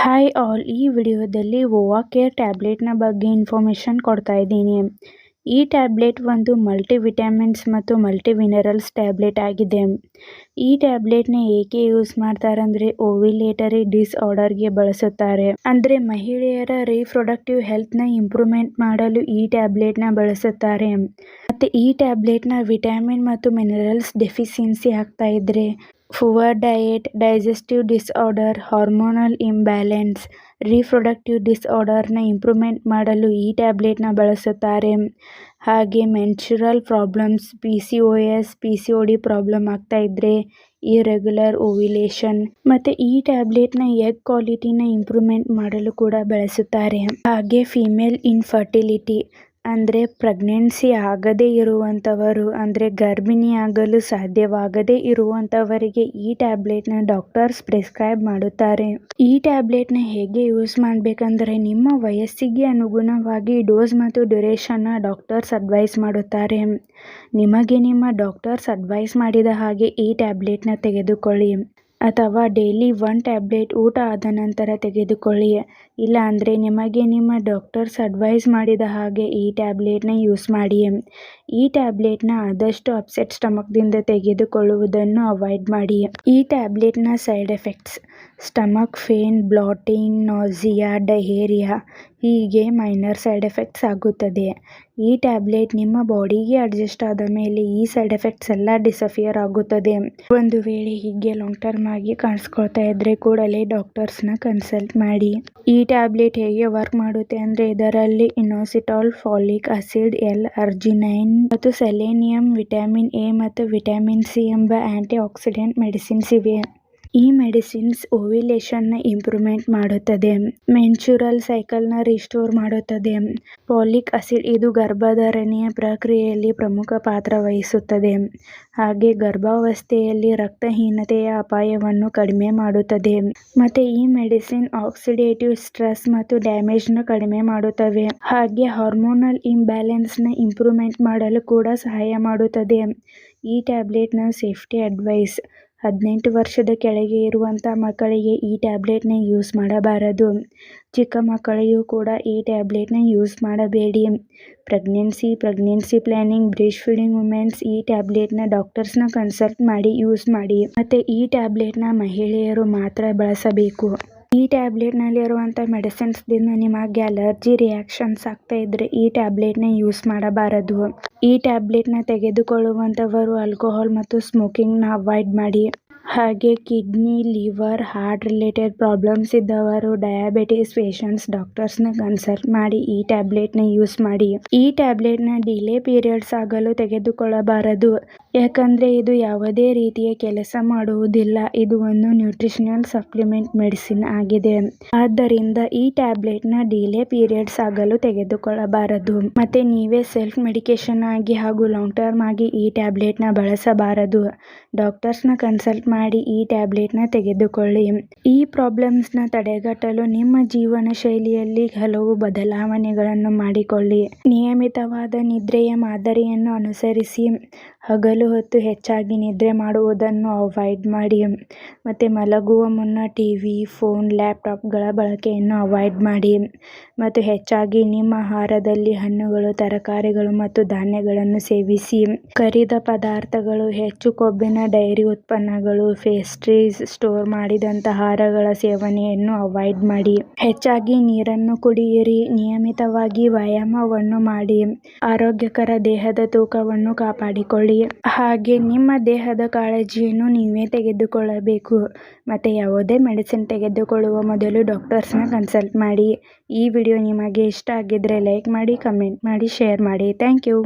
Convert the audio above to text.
Hi all ಈ ವಿಡಿಯೋದಲ್ಲಿ Owa care ಟ್ಯಾಬ್ಲೆಟ್ನ ಬಗ್ಗೆ ಇನ್ಫಾರ್ಮೇಷನ್ ಕೊಡ್ತಾ ಇದ್ದೀನಿ. ಈ ಟ್ಯಾಬ್ಲೆಟ್ ಒಂದು ಮಲ್ಟಿ ವಿಟಮಿನ್ಸ್ ಮತ್ತು ಮಲ್ಟಿ ಮಿನರಲ್ಸ್ ಟ್ಯಾಬ್ಲೆಟ್ ಆಗಿದೆ. ಈ ಟ್ಯಾಬ್ಲೆಟ್ನ ಏಕೆ ಯೂಸ್ ಮಾಡ್ತಾರೆ ಅಂದರೆ ಓವಿಲೇಟರಿ ಡಿಸ್ಆರ್ಡರ್ಗೆ ಬಳಸುತ್ತಾರೆ. ಅಂದರೆ ಮಹಿಳೆಯರ ರೀಪ್ರೊಡಕ್ಟಿವ್ ಹೆಲ್ತ್ನ ಇಂಪ್ರೂವ್ಮೆಂಟ್ ಮಾಡಲು ಈ ಟ್ಯಾಬ್ಲೆಟ್ನ ಬಳಸುತ್ತಾರೆ. ಮತ್ತು ಈ ಟ್ಯಾಬ್ಲೆಟ್ನ ವಿಟಮಿನ್ ಮತ್ತು ಮಿನರಲ್ಸ್ ಡೆಫಿಷಿಯನ್ಸಿ ಆಗ್ತಾ ಇದ್ರೆ poor diet digestive disorder hormonal imbalance reproductive ಡಿಸ್ಆರ್ಡರ್ನ improvement ಮಾಡಲು ಈ ಟ್ಯಾಬ್ಲೆಟ್ನ ಬಳಸುತ್ತಾರೆ. ಹಾಗೆ menstrual problems P C O S P C O D problem ಆಗ್ತಾ ಇದ್ದರೆ ಇರೆಗ್ಯುಲರ್ ಓವಿಲೇಷನ್ ಮತ್ತು ಈ ಟ್ಯಾಬ್ಲೆಟ್ನ ಎಗ್ ಕ್ವಾಲಿಟಿನ ಇಂಪ್ರೂವ್ಮೆಂಟ್ ಮಾಡಲು ಕೂಡ ಬಳಸುತ್ತಾರೆ. ಹಾಗೆ ಫೀಮೇಲ್ ಇನ್ಫರ್ಟಿಲಿಟಿ ಅಂದರೆ ಪ್ರೆಗ್ನೆನ್ಸಿ ಆಗದೇ ಇರುವಂಥವರು ಅಂದರೆ ಗರ್ಭಿಣಿಯಾಗಲು ಸಾಧ್ಯವಾಗದೇ ಇರುವಂಥವರಿಗೆ ಈ ಟ್ಯಾಬ್ಲೆಟ್ನ ಡಾಕ್ಟರ್ಸ್ ಪ್ರಿಸ್ಕ್ರೈಬ್ ಮಾಡುತ್ತಾರೆ. ಈ ಟ್ಯಾಬ್ಲೆಟ್ನ ಹೇಗೆ ಯೂಸ್ ಮಾಡಬೇಕಂದ್ರೆ ನಿಮ್ಮ ವಯಸ್ಸಿಗೆ ಅನುಗುಣವಾಗಿ ಡೋಸ್ ಮತ್ತು ಡ್ಯೂರೇಷನ್ನ ಡಾಕ್ಟರ್ಸ್ ಅಡ್ವೈಸ್ ಮಾಡುತ್ತಾರೆ. ನಿಮಗೆ ನಿಮ್ಮ ಡಾಕ್ಟರ್ಸ್ ಅಡ್ವೈಸ್ ಮಾಡಿದ ಹಾಗೆ ಈ ಟ್ಯಾಬ್ಲೆಟ್ನ ತೆಗೆದುಕೊಳ್ಳಿ. ಅಥವಾ ಡೈಲಿ ಒನ್ ಟ್ಯಾಬ್ಲೆಟ್ ಊಟ ಆದ ನಂತರ ತೆಗೆದುಕೊಳ್ಳಿ. ಇಲ್ಲ ಅಂದರೆ ನಿಮಗೆ ನಿಮ್ಮ ಡಾಕ್ಟರ್ಸ್ ಅಡ್ವೈಸ್ ಮಾಡಿದ ಹಾಗೆ ಈ ಟ್ಯಾಬ್ಲೆಟ್ನ ಯೂಸ್ ಮಾಡಿ ಈ ಟ್ಯಾಬ್ಲೆಟ್ನ ಆದಷ್ಟು ಅಪ್ಸೆಟ್ ಸ್ಟಮಕ್ದಿಂದ ತೆಗೆದುಕೊಳ್ಳುವುದನ್ನು ಅವಾಯ್ಡ್ ಮಾಡಿ ಈ ಟ್ಯಾಬ್ಲೆಟ್ನ side effects stomach pain bloating, nausea diarrhoea ಹೀಗೆ ಮೈನರ್ ಸೈಡ್ ಎಫೆಕ್ಟ್ಸ್ ಆಗುತ್ತದೆ. ಈ ಟ್ಯಾಬ್ಲೆಟ್ ನಿಮ್ಮ ಬಾಡಿಗೆ ಅಡ್ಜಸ್ಟ್ ಆದ ಮೇಲೆ ಈ ಸೈಡ್ ಎಫೆಕ್ಟ್ಸ್ ಎಲ್ಲ ಡಿಸಫಿಯರ್ ಆಗುತ್ತದೆ. ಒಂದು ವೇಳೆ ಹೀಗೆ ಲಾಂಗ್ ಟರ್ಮ್ ಆಗಿ ಕಾಣಿಸ್ಕೊಳ್ತಾ ಇದ್ರೆ ಕೂಡಲೇ ಡಾಕ್ಟರ್ಸ್ನ ಕನ್ಸಲ್ಟ್ ಮಾಡಿ. ಈ ಟ್ಯಾಬ್ಲೆಟ್ ಹೇಗೆ ವರ್ಕ್ ಮಾಡುತ್ತೆ ಅಂದರೆ ಇದರಲ್ಲಿ inositol folic acid L arginine ಮತ್ತು ಸೆಲೆನಿಯಂ ವಿಟಮಿನ್ ಎ ಮತ್ತು ವಿಟಮಿನ್ ಸಿ ಎಂಬ ಆಂಟಿ ಆಕ್ಸಿಡೆಂಟ್ ಮೆಡಿಸಿನ್ಸ್ ಇವೆ. ಈ ಮೆಡಿಸಿನ್ಸ್ ಓವ್ಯುಲೇಷನ್ನ ಇಂಪ್ರೂವ್ಮೆಂಟ್ ಮಾಡುತ್ತದೆ. ಮೆನ್ಸ್ಚುರಲ್ ಸೈಕಲ್ನ ರಿಸ್ಟೋರ್ ಮಾಡುತ್ತದೆ. ಪಾಲಿಕ್ ಆಸಿಡ್ ಇದು ಗರ್ಭಧಾರಣೆಯ ಪ್ರಕ್ರಿಯೆಯಲ್ಲಿ ಪ್ರಮುಖ ಪಾತ್ರ ವಹಿಸುತ್ತದೆ. ಹಾಗೆ ಗರ್ಭಾವಸ್ಥೆಯಲ್ಲಿ ರಕ್ತಹೀನತೆಯ ಅಪಾಯವನ್ನು ಕಡಿಮೆ ಮಾಡುತ್ತದೆ. ಮತ್ತೆ ಈ ಮೆಡಿಸಿನ್ ಆಕ್ಸಿಡೇಟಿವ್ ಸ್ಟ್ರೆಸ್ ಮತ್ತು ಡ್ಯಾಮೇಜ್ನ ಕಡಿಮೆ ಮಾಡುತ್ತವೆ. ಹಾಗೆ ಹಾರ್ಮೋನಲ್ ಇಂಬ್ಯಾಲೆನ್ಸ್ನ ಇಂಪ್ರೂವ್ಮೆಂಟ್ ಮಾಡಲು ಕೂಡ ಸಹಾಯ ಮಾಡುತ್ತದೆ. ಈ ಟ್ಯಾಬ್ಲೆಟ್ನ ಸೇಫ್ಟಿ ಅಡ್ವೈಸ್. ಹದಿನೆಂಟು ವರ್ಷದ ಕೆಳಗೆ ಇರುವಂಥ ಮಕ್ಕಳಿಗೆ ಈ ಟ್ಯಾಬ್ಲೆಟ್ನ ಯೂಸ್ ಮಾಡಬಾರದು. ಚಿಕ್ಕ ಮಕ್ಕಳಿಗೂ ಕೂಡ ಈ ಟ್ಯಾಬ್ಲೆಟ್ನ ಯೂಸ್ ಮಾಡಬೇಡಿ. Pregnancy pregnancy planning breast feeding women's ಈ ಟ್ಯಾಬ್ಲೆಟ್ನ ಡಾಕ್ಟರ್ಸ್ನ ಕನ್ಸಲ್ಟ್ ಮಾಡಿ ಯೂಸ್ ಮಾಡಿ. ಮತ್ತು ಈ ಟ್ಯಾಬ್ಲೆಟ್ನ ಮಹಿಳೆಯರು ಮಾತ್ರ ಬಳಸಬೇಕು. ಈ ಟ್ಯಾಬ್ಲೆಟ್ ನಲ್ಲಿರುವಂತಹ ಮೆಡಿಸಿನ್ಸ್ ಮೆಡಿಸಿನ್ಸ್ದಿಂದ ನಿಮಗೆ ಅಲರ್ಜಿ ರಿಯಾಕ್ಷನ್ಸ್ ಆಗ್ತಾ ಇದ್ರೆ ಈ ಟ್ಯಾಬ್ಲೆಟ್ನ ಯೂಸ್ ಮಾಡಬಾರದು. ಈ ಟ್ಯಾಬ್ಲೆಟ್ನ ತೆಗೆದುಕೊಳ್ಳುವಂತವರು ಆಲ್ಕೋಹಾಲ್ ಮತ್ತು ಸ್ಮೋಕಿಂಗ್ನ ಅವಾಯ್ಡ್ ಮಾಡಿ. ಹಾಗೆ kidney, liver, heart related problems ಇದ್ದವರು, ಡಯಾಬಿಟಿಸ್ ಪೇಷಂಟ್ಸ್, ಡಾಕ್ಟರ್ಸ್ನ ಕನ್ಸಲ್ಟ್ ಮಾಡಿ ಈ ಟ್ಯಾಬ್ಲೆಟ್ನ ಯೂಸ್ ಮಾಡಿ. ಈ ಟ್ಯಾಬ್ಲೆಟ್ನ ಡಿಲೇ ಪೀರಿಯಡ್ಸ್ ಆಗಲು ತೆಗೆದುಕೊಳ್ಳಬಾರದು. ಯಾಕಂದರೆ ಇದು ಯಾವುದೇ ರೀತಿಯ ಕೆಲಸ ಮಾಡುವುದಿಲ್ಲ. ಇದು ಒಂದು ನ್ಯೂಟ್ರಿಷನಲ್ ಸಪ್ಲಿಮೆಂಟ್ ಮೆಡಿಸಿನ್ ಆಗಿದೆ. ಆದ್ದರಿಂದ ಈ ಟ್ಯಾಬ್ಲೆಟ್ನ ಡಿಲೇ ಪೀರಿಯಡ್ಸ್ ಆಗಲು ತೆಗೆದುಕೊಳ್ಳಬಾರದು. ಮತ್ತೆ ನೀವೇ ಸೆಲ್ಫ್ ಮೆಡಿಕೇಶನ್ ಆಗಿ ಹಾಗೂ ಲಾಂಗ್ ಟರ್ಮ್ ಆಗಿ ಈ ಟ್ಯಾಬ್ಲೆಟ್ನ ಬಳಸಬಾರದು. ಡಾಕ್ಟರ್ಸ್ನ ಕನ್ಸಲ್ಟ್ ಮಾಡಿ ಈ ಟ್ಯಾಬ್ಲೆಟ್ನ ತೆಗೆದುಕೊಳ್ಳಿ. ಈ ಪ್ರಾಬ್ಲಮ್ಸ್ನ ತಡೆಗಟ್ಟಲು ನಿಮ್ಮ ಜೀವನ ಶೈಲಿಯಲ್ಲಿ ಹಲವು ಬದಲಾವಣೆಗಳನ್ನು ಮಾಡಿಕೊಳ್ಳಿ. ನಿಯಮಿತವಾದ ನಿದ್ರೆಯ ಮಾದರಿಯನ್ನು ಅನುಸರಿಸಿ. ಹಗಲು ಹೊತ್ತು ಹೆಚ್ಚಾಗಿ ನಿದ್ರೆ ಮಾಡುವುದನ್ನು ಅವಾಯ್ಡ್ ಮಾಡಿ. ಮತ್ತು ಮಲಗುವ ಮುನ್ನ ಟಿ ವಿ ಫೋನ್, ಲ್ಯಾಪ್ಟಾಪ್ಗಳ ಬಳಕೆಯನ್ನು ಅವಾಯ್ಡ್ ಮಾಡಿ. ಮತ್ತು ಹೆಚ್ಚಾಗಿ ನಿಮ್ಮ ಆಹಾರದಲ್ಲಿ ಹಣ್ಣುಗಳು, ತರಕಾರಿಗಳು ಮತ್ತು ಧಾನ್ಯಗಳನ್ನು ಸೇವಿಸಿ. ಕರಿದ ಪದಾರ್ಥಗಳು, ಹೆಚ್ಚು ಕೊಬ್ಬಿನ ಡೈರಿ ಉತ್ಪನ್ನಗಳು ಪೇಸ್ಟ್ರೀಸ್ ಸ್ಟೋರ್ ಮಾಡಿದಂಥ ಆಹಾರಗಳ ಸೇವನೆಯನ್ನು ಅವಾಯ್ಡ್ ಮಾಡಿ. ಹೆಚ್ಚಾಗಿ ನೀರನ್ನು ಕುಡಿಯಿರಿ. ನಿಯಮಿತವಾಗಿ ವ್ಯಾಯಾಮವನ್ನು ಮಾಡಿ. ಆರೋಗ್ಯಕರ ದೇಹದ ತೂಕವನ್ನು ಕಾಪಾಡಿಕೊಳ್ಳಿ. ಹಾಗೆ ನಿಮ್ಮ ದೇಹದ ಕಾಳಜಿಯನ್ನು ನೀವೇ ತೆಗೆದುಕೊಳ್ಳಬೇಕು. ಮತ್ತು ಯಾವುದೇ ಮೆಡಿಸಿನ್ ತೆಗೆದುಕೊಳ್ಳುವ ಮೊದಲು ಡಾಕ್ಟರ್ಸ್ನ ಕನ್ಸಲ್ಟ್ ಮಾಡಿ. ಈ ವಿಡಿಯೋ ನಿಮಗೆ ಇಷ್ಟ ಆಗಿದ್ದರೆ ಲೈಕ್ ಮಾಡಿ ಕಮೆಂಟ್ ಮಾಡಿ ಶೇರ್ ಮಾಡಿ. Thank you